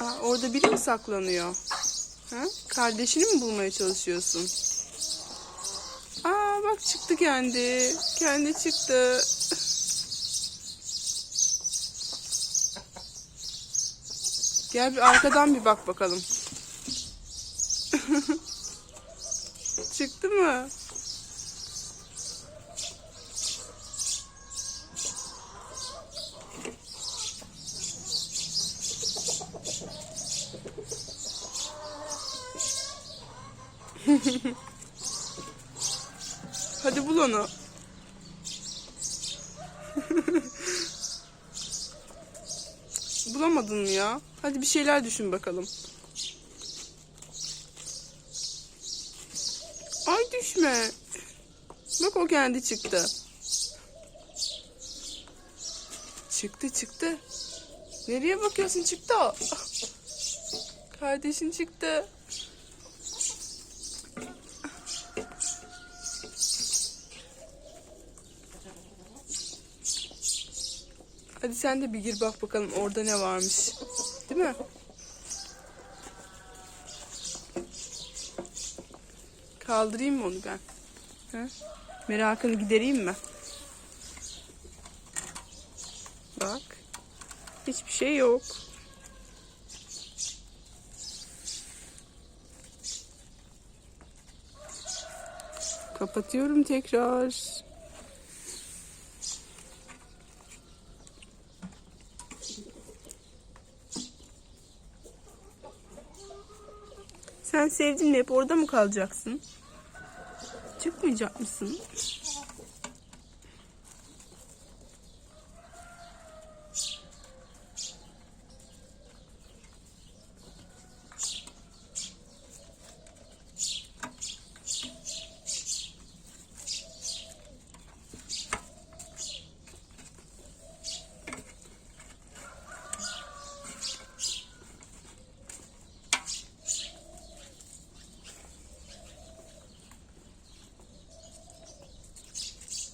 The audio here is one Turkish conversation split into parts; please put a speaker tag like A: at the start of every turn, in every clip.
A: Aa, orada biri mi saklanıyor? Ha? Kardeşini mi bulmaya çalışıyorsun? Aa bak çıktı kendi. Kendi çıktı. Gel bir arkadan bir bak bakalım. çıktı mı? Hadi bul onu. Bulamadın mı ya? Hadi bir şeyler düşün bakalım. Ay düşme. Bak o kendi çıktı. Çıktı çıktı. Nereye bakıyorsun çıktı o. Kardeşin çıktı. Hadi sen de bir gir bak bakalım orada ne varmış. Değil mi? Kaldırayım mı onu ben? Ha? Merakını gidereyim mi? Bak. Hiçbir şey yok. Kapatıyorum tekrar. Sen sevdin mi? Hep orada mı kalacaksın? Çıkmayacak mısın?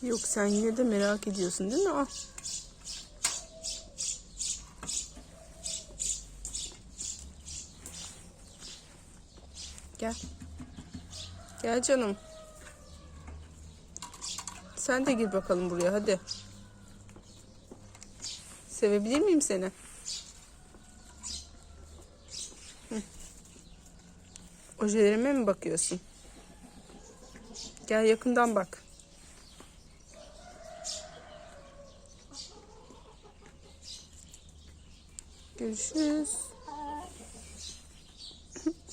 A: Yok sen yine de merak ediyorsun değil mi? Al. Gel. Gel canım. Sen de gir bakalım buraya hadi. Sevebilir miyim seni? Hı. Ojelerime mi bakıyorsun? Gel yakından bak. Görüşürüz.